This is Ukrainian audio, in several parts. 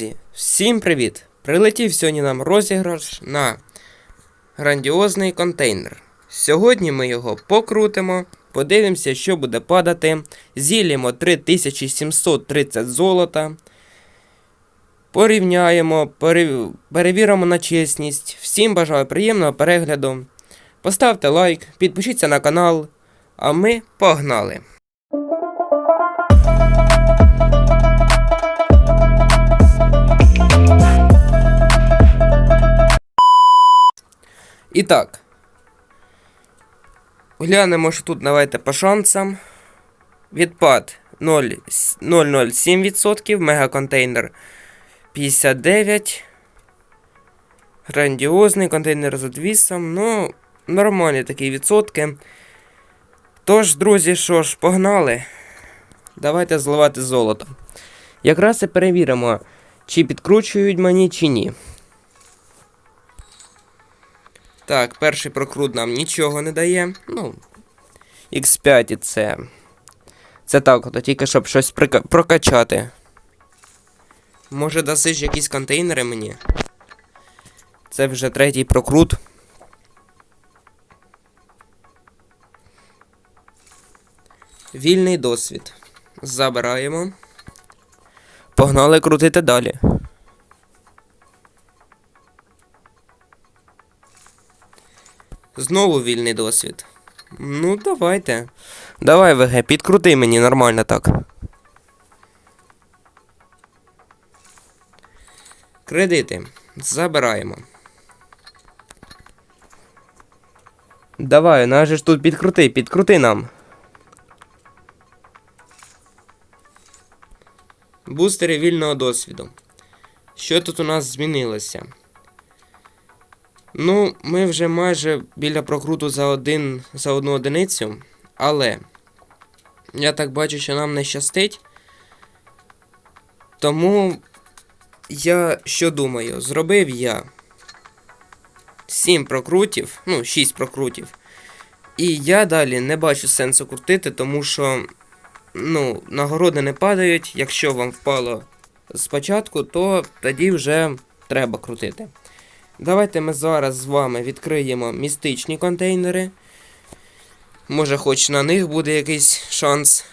Друзі, всім привіт! Прилетів сьогодні нам розіграш на грандіозний контейнер. Сьогодні ми його покрутимо, подивимося, що буде падати. Зілємо 3730 золота. Порівняємо, перев- перевіримо на чесність. Всім бажаю приємного перегляду. Поставте лайк, підпишіться на канал, а ми погнали! Так. Глянемо, що тут давайте по шансам. Відпад 0,07%, мегаконтейнер 59. Грандіозний контейнер з одвісом. Ну, нормальні такі відсотки. Тож, друзі, що ж, погнали. Давайте зливати золото. Якраз і перевіримо, чи підкручують мені, чи ні. Так, перший прокрут нам нічого не дає. Ну, X5 і це. Це так, от, тільки щоб щось прика- прокачати. Може дасиш якісь контейнери мені? Це вже третій прокрут. Вільний досвід. Забираємо. Погнали крутити далі. Знову вільний досвід. Ну, давайте. Давай, ВГ, підкрути мені нормально так. Кредити. Забираємо. Давай, нас же ж тут підкрути, підкрути нам. Бустери вільного досвіду. Що тут у нас змінилося? Ну, ми вже майже біля прокруту за один за одну одиницю, але я так бачу, що нам не щастить. Тому я що думаю, зробив я 7 прокрутів, ну, 6 прокрутів. І я далі не бачу сенсу крутити, тому що ну, нагороди не падають. Якщо вам впало спочатку, то тоді вже треба крутити. Давайте ми зараз з вами відкриємо містичні контейнери. Може, хоч на них буде якийсь шанс.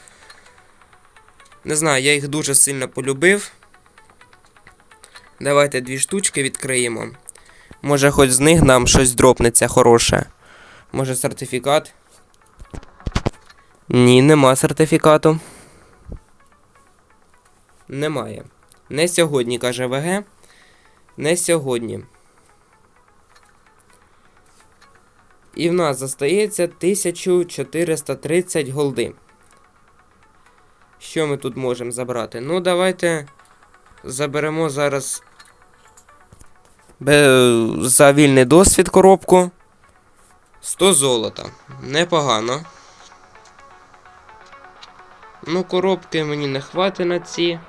Не знаю, я їх дуже сильно полюбив. Давайте дві штучки відкриємо. Може, хоч з них нам щось дропнеться хороше. Може, сертифікат? Ні, нема сертифікату. Немає. Не сьогодні, каже ВГ. Не сьогодні. І в нас зостається 1430 голди. Що ми тут можемо забрати? Ну, давайте заберемо зараз за вільний досвід коробку. 100 золота. Непогано. Ну, коробки мені не хватить на ці.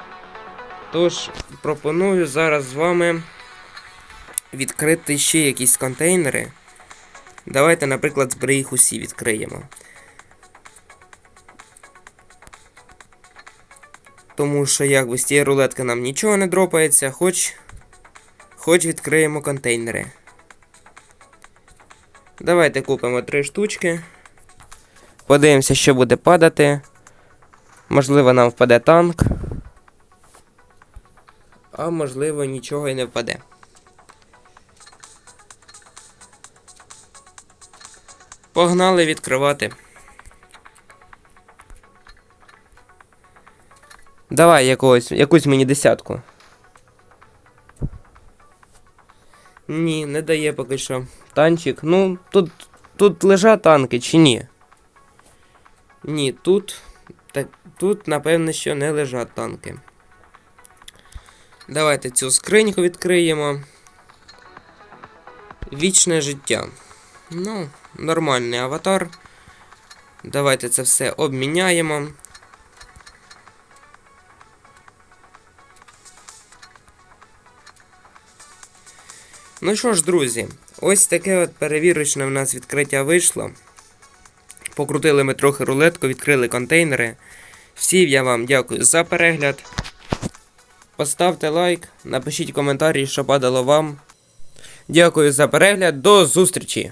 Тож пропоную зараз з вами відкрити ще якісь контейнери. Давайте, наприклад, збери їх усі відкриємо. Тому що якби з цієї рулетки нам нічого не дропається, хоч. Хоч відкриємо контейнери. Давайте купимо три штучки. Подивимося, що буде падати. Можливо, нам впаде танк. А можливо, нічого і не впаде. Погнали відкривати. Давай якогось, якусь мені десятку. Ні, не дає поки що. Танчик. Ну, тут. Тут лежать танки чи ні? Ні, тут. Так, тут, напевно, що не лежать танки. Давайте цю скриньку відкриємо. Вічне життя. Ну, нормальний аватар. Давайте це все обміняємо. Ну що ж, друзі, ось таке от перевірочне в нас відкриття вийшло. Покрутили ми трохи рулетку, відкрили контейнери. Всім я вам дякую за перегляд. поставте лайк, напишіть коментарі, що падало вам. Дякую за перегляд, до зустрічі!